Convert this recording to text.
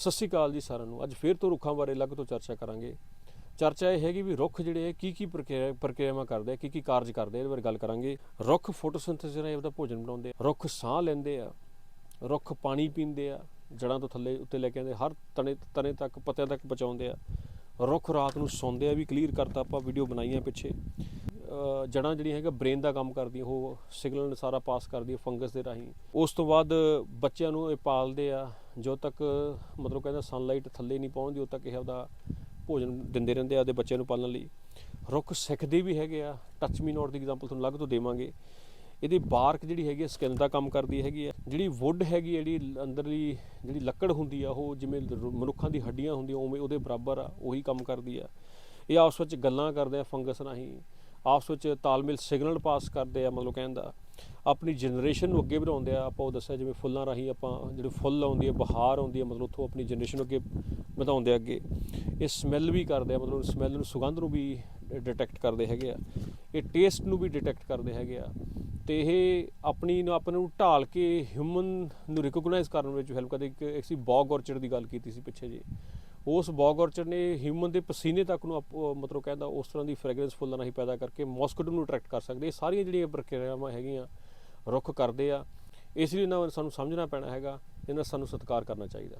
ਸਤਿ ਸ਼੍ਰੀ ਅਕਾਲ ਜੀ ਸਾਰਿਆਂ ਨੂੰ। ਅੱਜ ਫੇਰ ਤੋਂ ਰੁੱਖਾਂ ਬਾਰੇ ਅਲੱਗ ਤੋਂ ਚਰਚਾ ਕਰਾਂਗੇ। ਚਰਚਾ ਇਹ ਹੈਗੀ ਵੀ ਰੁੱਖ ਜਿਹੜੇ ਹੈ ਕੀ ਕੀ ਪ੍ਰਕਿਰਿਆ, ਪ੍ਰਕਿਰਿਆਵਾਂ ਕਰਦੇ ਆ ਕੀ ਕੀ ਕਾਰਜ ਕਰਦੇ ਆ, ਇਹਦੇ ਬਾਰੇ ਗੱਲ ਕਰਾਂਗੇ। ਰੁੱਖ ਫੋਟੋਸਿੰਥੇਸਿਸ ਰਾਹੀਂ ਆਪਦਾ ਭੋਜਨ ਬਣਾਉਂਦੇ ਆ, ਰੁੱਖ ਸਾਹ ਲੈਂਦੇ ਆ, ਰੁੱਖ ਪਾਣੀ ਪੀਂਦੇ ਆ, ਜੜਾਂ ਤੋਂ ਥੱਲੇ ਉੱਤੇ ਲੈ ਕੇ ਆਉਂਦੇ, ਹਰ ਤਣੇ ਤਣੇ ਤੱਕ, ਪੱਤਿਆਂ ਤੱਕ ਪਹੁੰਚਾਉਂਦੇ ਆ। ਰੁੱਖ ਰਾਤ ਨੂੰ ਸੌਂਦੇ ਆ ਵੀ ਕਲੀਅਰ ਕਰਤਾ ਆਪਾਂ ਵੀਡੀਓ ਬਣਾਈਆਂ ਪਿੱਛੇ। ਅਹ ਜੜ੍ਹਾਂ ਜਿਹੜੀਆਂ ਹੈਗਾ ਬ੍ਰੇਨ ਦਾ ਕੰਮ ਕਰਦੀਆਂ ਉਹ ਸਿਗਨਲ ਸਾਰਾ ਪਾਸ ਕਰਦੀ ਹੈ ਫੰਗਸ ਦੇ ਰਾਹੀਂ। ਉਸ ਤੋਂ ਬਾਅਦ ਬੱਚਿਆਂ ਨੂੰ ਇਹ ਪਾਲਦੇ ਆ ਜੋ ਤੱਕ ਮਤਲਬ ਕਹਿੰਦਾ ਸਨਲਾਈਟ ਥੱਲੇ ਨਹੀਂ ਪਹੁੰਚਦੀ ਉਦੋਂ ਤੱਕ ਇਹ ਉਹਦਾ ਭੋਜਨ ਦਿੰਦੇ ਰਹਿੰਦੇ ਆ ਆਪਦੇ ਬੱਚਿਆਂ ਨੂੰ ਪਾਲਣ ਲਈ। ਰੁੱਖ ਸਿੱਖਦੇ ਵੀ ਹੈਗੇ ਆ ਟੱਚ ਮੀ ਨੋਟ ਦੀ ਐਗਜ਼ਾਮਪਲ ਤੁਹਾਨੂੰ ਅਲੱਗ ਤੋਂ ਦੇਵਾਂਗੇ। ਇਹਦੀ ਬਾਰਕ ਜਿਹੜੀ ਹੈਗੀ ਸਕਿਨ ਦਾ ਕੰਮ ਕਰਦੀ ਹੈਗੀ ਆ। ਜਿਹੜੀ ਵੁੱਡ ਹੈਗੀ ਆ, ਜਿਹੜੀ ਅੰਦਰਲੀ ਜਿਹੜੀ ਲੱਕੜ ਹੁੰਦੀ ਆ ਉਹ ਜਿਵੇਂ ਮਨੁੱਖਾਂ ਦੀ ਹੱਡੀਆਂ ਹੁੰਦੀਆਂ ਉਵੇਂ ਉਹਦੇ ਬਰਾਬਰ ਆ ਉਹੀ ਕੰਮ ਕਰਦੀ ਆ। ਇਹ ਆਪਸ ਵਿੱਚ ਗੱਲਾਂ ਕਰਦੇ ਆ ਫੰਗਸ ਰਾਹੀਂ। ਆਪਸ ਵਿੱਚ ਤਾਲਮੇਲ ਸਿਗਨਲ ਪਾਸ ਕਰਦੇ ਆ, ਮਤਲਬ ਕਹਿੰਦਾ ਆਪਣੀ ਜਨਰੇਸ਼ਨ ਨੂੰ ਅੱਗੇ ਵਧਾਉਂਦੇ ਆ, ਆਪਾਂ ਉਹ ਦੱਸਿਆ ਜਿਵੇਂ ਫੁੱਲਾਂ ਰਾਹੀਂ ਆਪਾਂ ਜਿਹੜੇ ਫੁੱਲ ਆਉਂਦੀ ਹੈ ਬਹਾਰ ਆਉਂਦੀ ਹੈ ਮਤਲਬ ਉੱਥੋਂ ਆਪਣੀ ਜਨਰੇਸ਼ਨ ਨੂੰ ਅੱਗੇ ਵਧਾਉਂਦੇ ਆ ਅੱਗੇ। ਇਹ ਸਮੈਲ ਵੀ ਕਰਦੇ ਆ, ਮਤਲਬ ਸਮੈਲ ਨੂੰ ਸੁਗੰਧ ਨੂੰ ਵੀ ਡਿਟੈਕਟ ਕਰਦੇ ਹੈਗੇ ਆ। ਇਹ ਟੇਸਟ ਨੂੰ ਵੀ ਡਿਟੈਕਟ ਕਰਦੇ ਹੈਗੇ ਆ। ਤੇ ਇਹ ਆਪਣੀ ਨੂੰ, ਆਪਾਂ ਨੂੰ ਢਾਲ ਕੇ ਹਿਊਮਨ ਨੂੰ ਰਿਕੋਗਨਾਈਜ਼ ਕਰਨ ਵਿੱਚ ਹੈਲਪ ਕਰਦੇ। ਇੱਕ ਇੱਕ ਸੀ ਬੌਗ ਔਰਚਰ ਦੀ ਗੱਲ ਕੀਤੀ ਸੀ ਪਿੱਛੇ ਜੀ ਉਸ ਬੌਗ ਔਰਚਡ ਨੇ ਹਿਊਮਨ ਦੇ ਪਸੀਨੇ ਤੱਕ ਨੂੰ ਆਪ- ਮਤਲਬ ਕਹਿੰਦਾ ਉਸ ਤਰ੍ਹਾਂ ਦੀ ਫ੍ਰੈਗਰੈਂਸ ਫੁੱਲਾਂ ਰਾਹੀਂ ਪੈਦਾ ਕਰਕੇ ਮੌਸਕੀਟੋ ਨੂੰ ਅਟਰੈਕਟ ਕਰ ਸਕਦੇ। ਇਹ ਸਾਰੀਆਂ ਜਿਹੜੀਆਂ ਪ੍ਰਕਿਰਿਆਵਾਂ ਹੈਗੀਆਂ ਰੁੱਖ ਕਰਦੇ ਆ, ਇਸ ਲਈ ਇਹਨਾਂ ਨੂੰ ਸਾਨੂੰ ਸਮਝਣਾ ਪੈਣਾ ਹੈਗਾ, ਇਹਨਾਂ ਸਾਨੂੰ ਸਤਿਕਾਰ ਕਰਨਾ ਚਾਹੀਦਾ।